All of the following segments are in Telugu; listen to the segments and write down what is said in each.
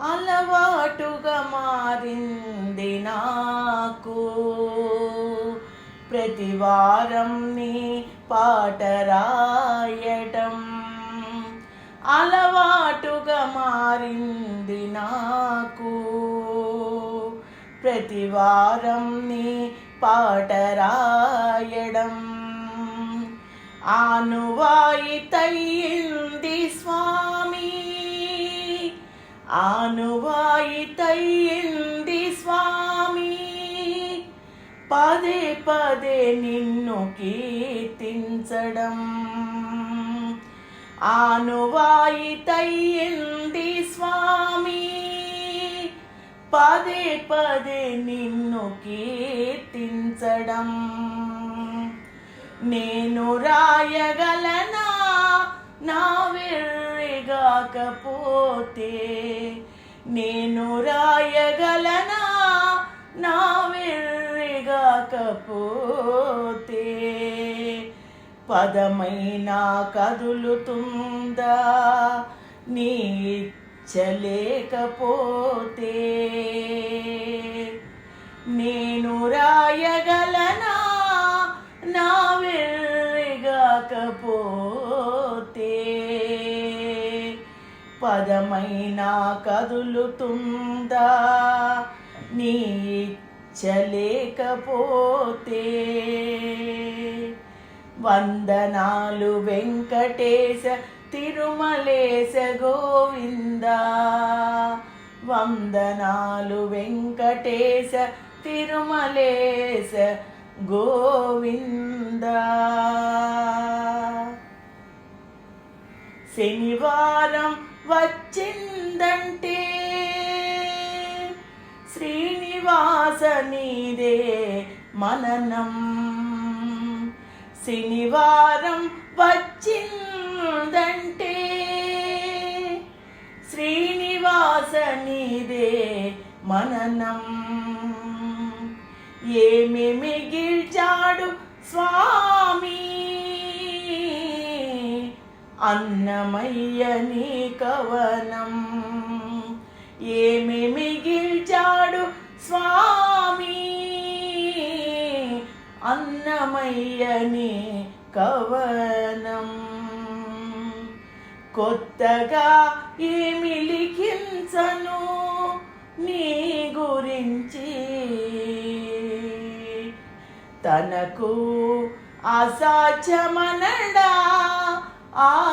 అలవాటుగా మారింది నాకు. ప్రతివారం నీ పాట రాయటం అలవాటుగా మారింది నాకు. ప్రతివారం నీ పాట రాయడం ఆనువాయి తయ్యింది ఆనువాయితయ్యింది స్వామి. పదే పదే నిన్ను కీర్తించడం. ఆనువాయితయ్యింది స్వామి. పదే పదే నిన్ను కీర్తించడం. నేను రాయగలనా నా వెర్రిగాకపోతే నేను రాయగలనా? నా వెర్రిగాకపోతే పదమైనా కదులుతుందా? నీ చలేకపోతే నేను రాయగలనా? నా వెర్రిగాకపోతే పదమైనా కదులుతుందా? నీ చలేకపోతే వందనాలు వెంకటేశ తిరుమలేశ గోవింద. వందనాలు వెంకటేశ తిరుమలేశ గోవిందా. శనివారం వచ్చిందంటే. శ్రీనివాస నీదే మననం. శనివారం వచ్చిందంటే. శ్రీనివాస నీదే మననం. ఏమి మిగిల్చాడు స్వామి? అన్నమయ్య నీ కవనం. ఏమి మిగిల్చాడు స్వామి? అన్నమయ్యని కవనం. కొత్తగా ఏమి లిఖించను నీ గురించి? తనకు అసాధ్యమనడా? ఆవిరించి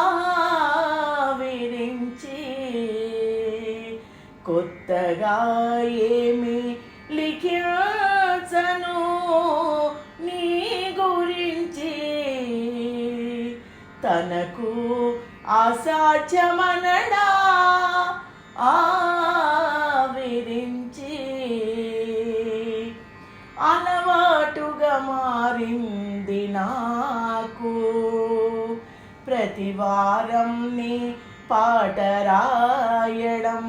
కొత్తగా ఏమి లిఖించను నీ గురించి. తనకు అసాధ్యమనడా ఆవిరించి అలవాటుగా మారింది నాకు. ప్రతి వారం నీ పాట రాయడం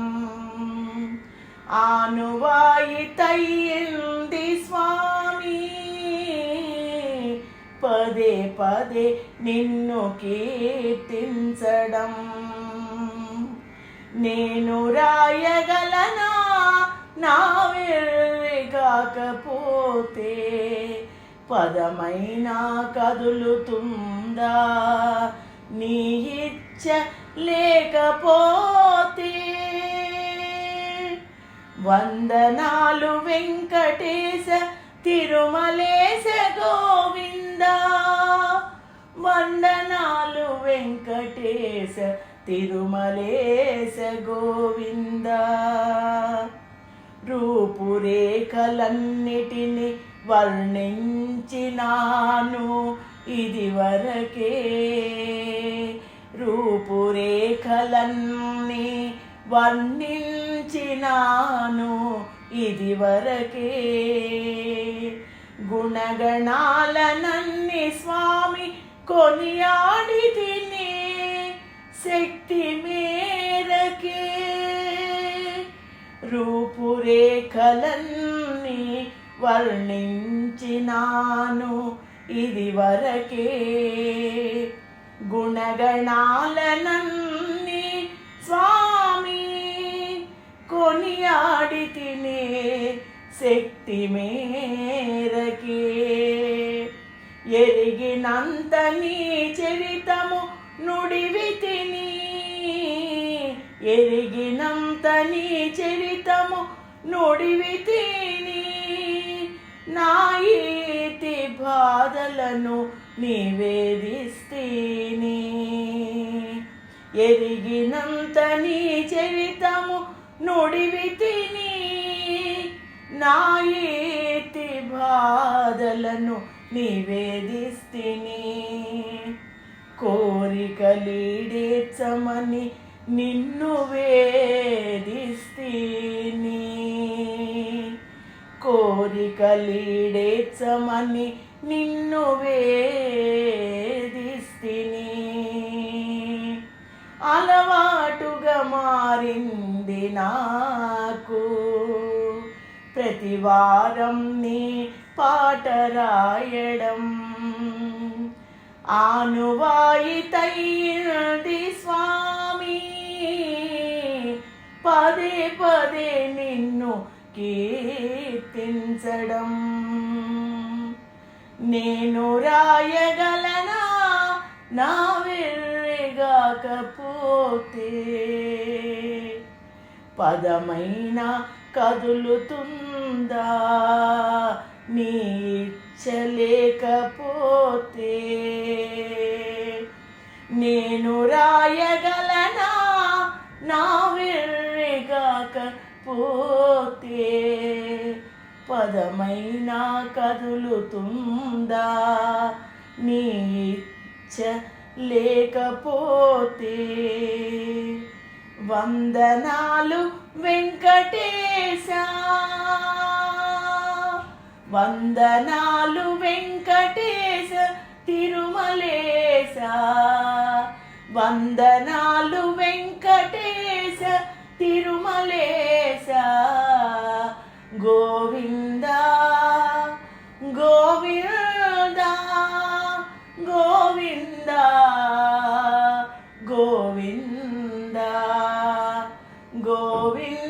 ఆనువాయితయ్యింది స్వామి. పదే పదే నిన్ను కీర్తించడం. నేను రాయగలనా? నా కాకపోతే పదమైనా కదులుతుందా? నీ ఇచ్చ లేకపోతే వందనాలు వెంకటేశ తిరుమలేశ గోవింద. వందనాలు వెంకటేశ తిరుమలేశ గోవింద. రూపురేఖలన్నిటినీ వర్ణించినాను ఇది వరకే రూపురేఖలన్నీ వర్ణించినాను ఇది వరకే గుణగణాలనన్ని స్వామి కొనియాడి తిని శక్తి మేరకే. రూపురేఖలన్నీ వర్ణించినాను ఇది వరకే గుణగణాలనన్ని స్వామి కొనియాడి తినే శక్తి మేరకే. ఎరిగినంత నీ చరితము నుడివి తిని ఎరిగినంత నీ చరితము నుడివి తిని. బాధలను నివేదిస్తేని. ఎరిగినంత నీ చరితము నుడివి తిని నా ఈతి బాధలను నివేదిస్తిని. కోరికలీడేచ్చమని నిన్ను వేధిస్తీని. కోరికలీడేచ్చమని నిన్ను వేధిస్తిని. అలవాటుగా మారింది నాకు. ప్రతివారం నీ పాట రాయడం ఆనువాయితైనది స్వామి. పదే పదే నిన్ను కీర్తించడం నేను రాయగలనా? నా వెర్రిగాకపోతే. పదమైన కదులుతుందా? నీ ఇచ్చలేకపోతే నేను రాయగలనా? నా వెర్రిగాకపోతే. పదమైన కదులుతుందా? నీ ఇచ్చ లేకపోతే వందనాలు వెంకటేశ. వందనాలు వెంకటేశ తిరుమలేశ. వందనాలు వెంకటేశ తిరుమ Govinda.